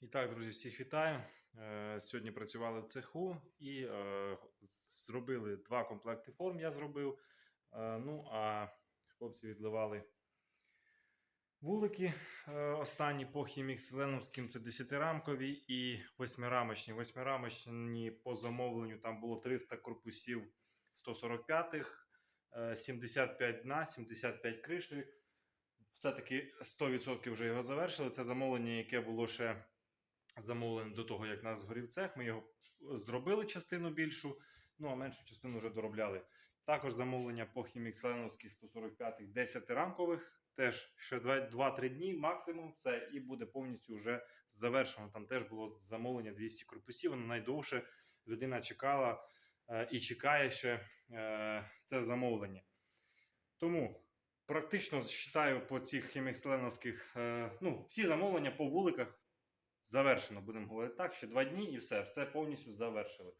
І так, друзі, всіх вітаю. Е, Сьогодні працювали в цеху і е, зробили два комплекти форм. Я зробив. Е, Ну, а хлопці відливали вулики останні по хімікселеновським. Це 10-рамкові і 8-рамочні. 8-рамочні по замовленню там було 300 корпусів 145-х, е, 75 дна, 75 криші. Все-таки 100% вже його завершили. Це замовлення, яке було ще замовлене до того, як нас згорів цех. Ми його зробили частину більшу, ну а меншу частину вже доробляли. Також замовлення по хімікселеновських 145-х 10 рамкових. Теж ще 2-3 дні максимум, все, і буде повністю вже завершено. Там теж було замовлення 200 корпусів. Воно найдовше людина чекала е, і чекає ще е, це замовлення. Тому практично вважаю по цих хімікселеновських, е, ну, всі замовлення по вуликах завершено, будемо говорити так. Ще два дні і все, все повністю завершили.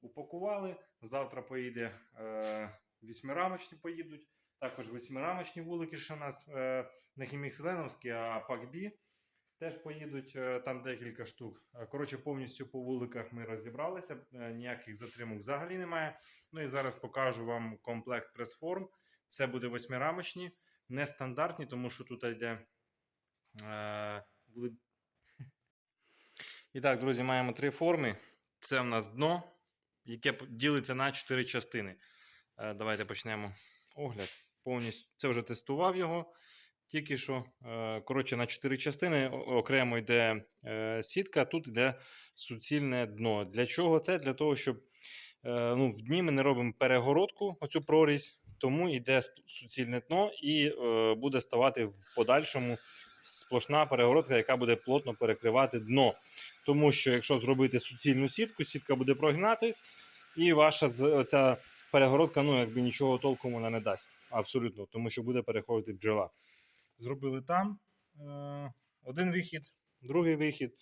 Упакували. Завтра поїде е, вісьмирамочні поїдуть. Також восьмирамочні вулики ще у нас е, не хімікселеновські, а пакбі. Теж поїдуть е, там декілька штук. Е, Коротше, повністю по вуликах ми розібралися, е, ніяких затримок взагалі немає. Ну і зараз покажу вам комплект прес-форм. Це буде восьмирамочні, нестандартні, тому що тут йде. Е, І так, друзі, маємо три форми. Це в нас дно, яке ділиться на чотири частини. Е, Давайте почнемо огляд. Повністю це вже тестував його. Тільки що, е, коротше, на чотири частини окремо йде е, сітка, тут йде суцільне дно. Для чого це? Для того, щоб ну, в дні ми не робимо перегородку, оцю прорізь, тому йде суцільне дно і буде ставати в подальшому сплошна перегородка, яка буде плотно перекривати дно. Тому що якщо зробити суцільну сітку, сітка буде прогинатись, і ваша оця перегородка, ну якби нічого толком вона не дасть. Абсолютно, тому що буде переходити бджола. Зробили там е, один вихід, другий вихід.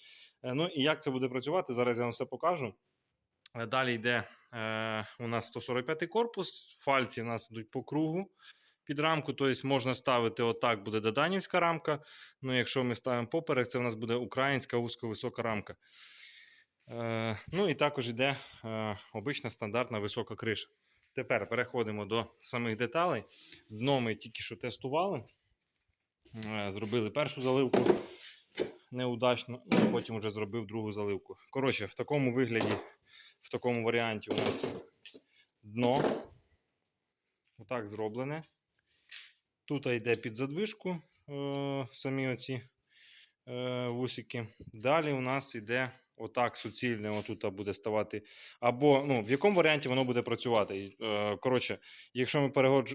Е, ну і як це буде працювати, зараз я вам все покажу. Е, Далі йде у нас 145 корпус, фальці у нас йдуть по кругу під рамку, тобто можна ставити отак, буде доданівська рамка. Ну, якщо ми ставимо поперек, це у нас буде українська вузько-висока рамка. Е, ну і також йде е, обична стандартна висока криша. Тепер переходимо до самих деталей. Дно ми тільки що тестували. Е, зробили першу заливку неудачно, ну, потім вже зробив другу заливку. Коротше, в такому вигляді, в такому варіанті у нас дно. Отак зроблене. Тут йде під задвижку е, самі оці е, вусики. Далі у нас йде отак суцільне, отут буде ставати. Або ну, в якому варіанті воно буде працювати. Е, коротше, якщо ми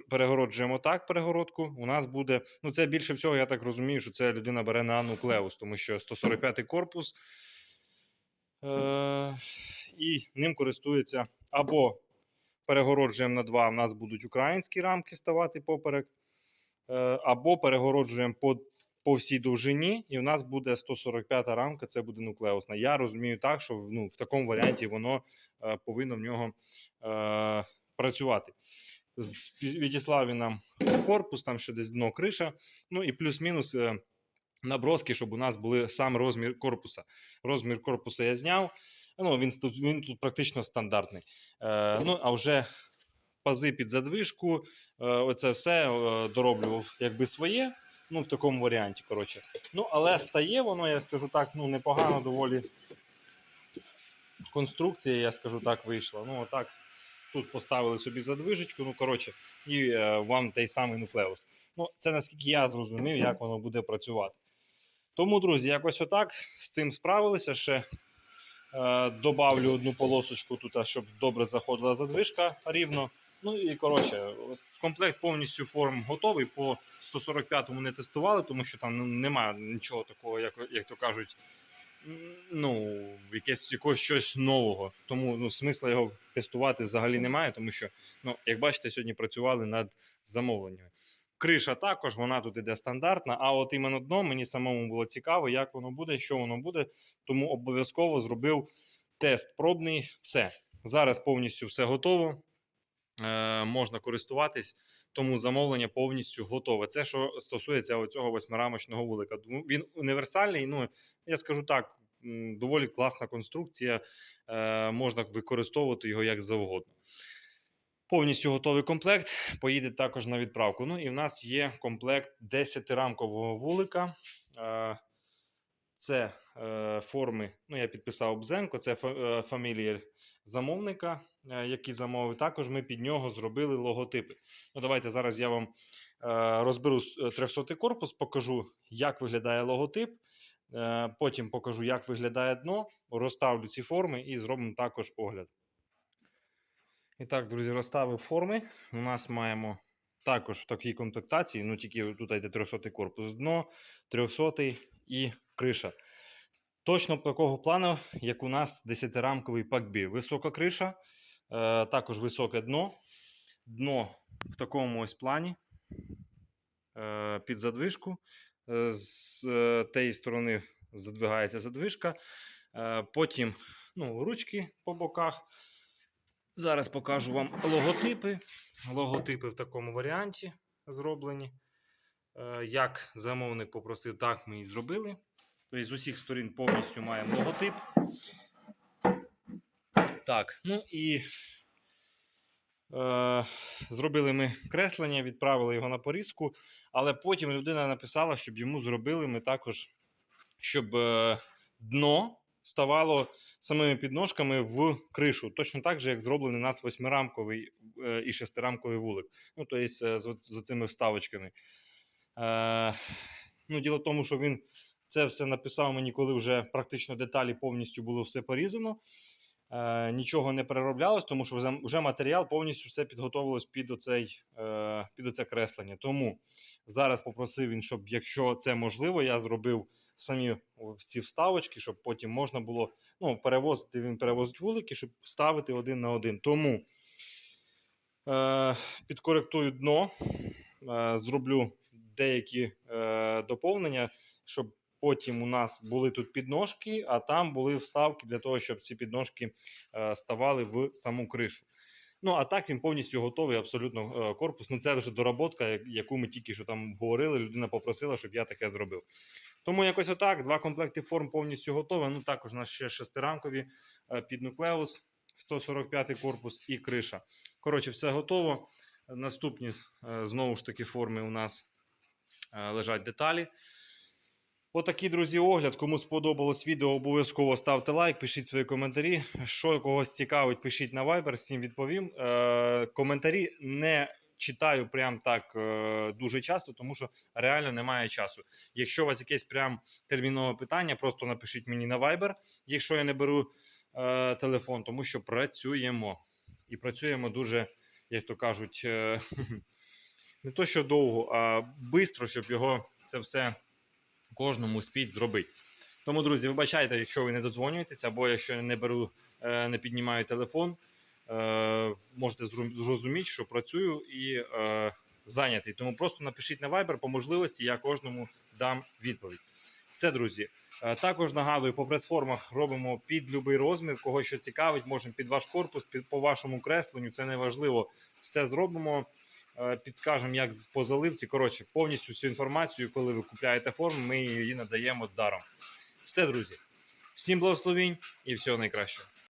перегороджуємо так перегородку, у нас буде. Ну, це більше всього, я так розумію, що це людина бере на нуклеус, тому що 145 корпус. Е, і ним користується або перегороджуємо на два, у нас будуть українські рамки ставати поперек. Е, або перегороджуємо по, по всій довжині, і в нас буде 145 рамка, це буде нуклеусна. Я розумію так, що ну, в такому варіанті воно е, повинно в нього е, працювати. Відіслав він нам корпус, там ще десь дно криша. Ну і плюс-мінус е, наброски, щоб у нас були сам розмір корпуса. Розмір корпуса я зняв. Ну, він, він тут практично стандартний. Е, ну, а вже пази під задвижку, е, оце все е, дороблював якби своє. Ну, в такому варіанті, коротше. Ну, але стає воно, я скажу так, ну, непогано доволі. Конструкція, я скажу так, вийшла. Ну, отак тут поставили собі задвижечку, ну, коротше, і е, вам той самий нуклеус. Ну, це наскільки я зрозумів, як воно буде працювати. Тому, друзі, якось отак з цим справилися. Ще добавлю одну полосочку тут, щоб добре заходила задвижка рівно. Ну і коротше, комплект повністю форм готовий. По 145-му не тестували, тому що там немає нічого такого, як, як то кажуть, ну, якесь якогось щось нового. Тому ну, смисла його тестувати взагалі немає, тому що, ну, як бачите, сьогодні працювали над замовленнями. Криша також, вона тут іде стандартна, а от іменно дно мені самому було цікаво, як воно буде, що воно буде. Тому обов'язково зробив тест пробний. Все. Зараз повністю все готово. е, можна користуватись. Тому замовлення повністю готове. Це що стосується оцього восьмирамочного вулика. Він універсальний. Ну я скажу так, доволі класна конструкція. Е, можна використовувати його як завгодно. Повністю готовий комплект. Поїде також на відправку. Ну і в нас є комплект 10-рамкового вулика. Е, Це е, форми. Ну, я підписав Бзенко, це е, фамілія замовника, який замовив. Також ми під нього зробили логотипи. Ну, давайте зараз я вам розберу 300 корпус, покажу, як виглядає логотип. Потім покажу, як виглядає дно, розставлю ці форми і зробимо також огляд. І так, друзі, розставив форми. У нас маємо також в такій комплектації, ну тільки тут йде 300 корпус, дно, 300 і криша. Точно такого плану, як у нас 10-рамковий пакбі. Висока криша, е, також високе дно. Дно в такому ось плані е, під задвижку. Е, З тієї сторони задвигається задвижка. Потім ну, ручки по боках. Зараз покажу вам логотипи. Логотипи в такому варіанті зроблені. Е, Як замовник попросив, так ми і зробили. Тобто з усіх сторін повністю маємо логотип. Так, ну і е, зробили ми креслення, відправили його на порізку, але потім людина написала, щоб йому зробили ми також, щоб е, дно ставало самими підножками в кришу. Точно так же, як зроблений нас восьмирамковий е, і шестирамковий вулик. Ну, тобто з, з цими вставочками. Е, ну, діло в тому, що він це все написав мені, коли вже практично деталі повністю було все порізано. Е, нічого не перероблялось, тому що вже, матеріал повністю все підготовилось під, оцей, е, під оце креслення. Тому зараз попросив він, щоб якщо це можливо, я зробив самі ці вставочки, щоб потім можна було ну, перевозити. Він перевозить вулики, щоб ставити один на один. Тому е, підкоректую дно, е, зроблю деякі е, доповнення, щоб потім у нас були тут підножки, а там були вставки для того, щоб ці підножки е, ставали в саму кришу. Ну, а так він повністю готовий, абсолютно е, корпус. Ну, це вже доработка, яку ми тільки що там говорили. Людина попросила, щоб я таке зробив. Тому якось отак. Два комплекти форм повністю готові. Ну, також у нас ще шестирамкові е, під нуклеус, 145 корпус і криша. Коротше, все готово. Наступні знову ж таки форми у нас лежать деталі. Отакий, друзі, огляд. Кому сподобалось відео, обов'язково ставте лайк, пишіть свої коментарі. Що когось цікавить, пишіть на Viber, всім відповім. Е, коментарі не читаю прям так е, дуже часто, тому що реально немає часу. Якщо у вас якесь прям термінове питання, просто напишіть мені на Viber, якщо я не беру е, телефон, тому що працюємо. І працюємо дуже, як то кажуть, е, не то що довго, а швидко, щоб його це все кожному спіть зробити. Тому, друзі, вибачайте, якщо ви не додзвонюєтесь, або якщо не беру, е, не піднімаю телефон, е, можете зрозуміти, що працюю і е, зайнятий. Тому просто напишіть на Viber по можливості, я кожному дам відповідь. Все, друзі. Також нагадую, по прес-формах робимо під будь-який розмір. Кого що цікавить, можемо під ваш корпус, під по вашому кресленню. Це не важливо. Все зробимо. Е, Підскажемо, як по заливці. Коротше, повністю всю інформацію, коли ви купляєте форму, ми її надаємо даром. Все, друзі. Всім благословінь і всього найкращого.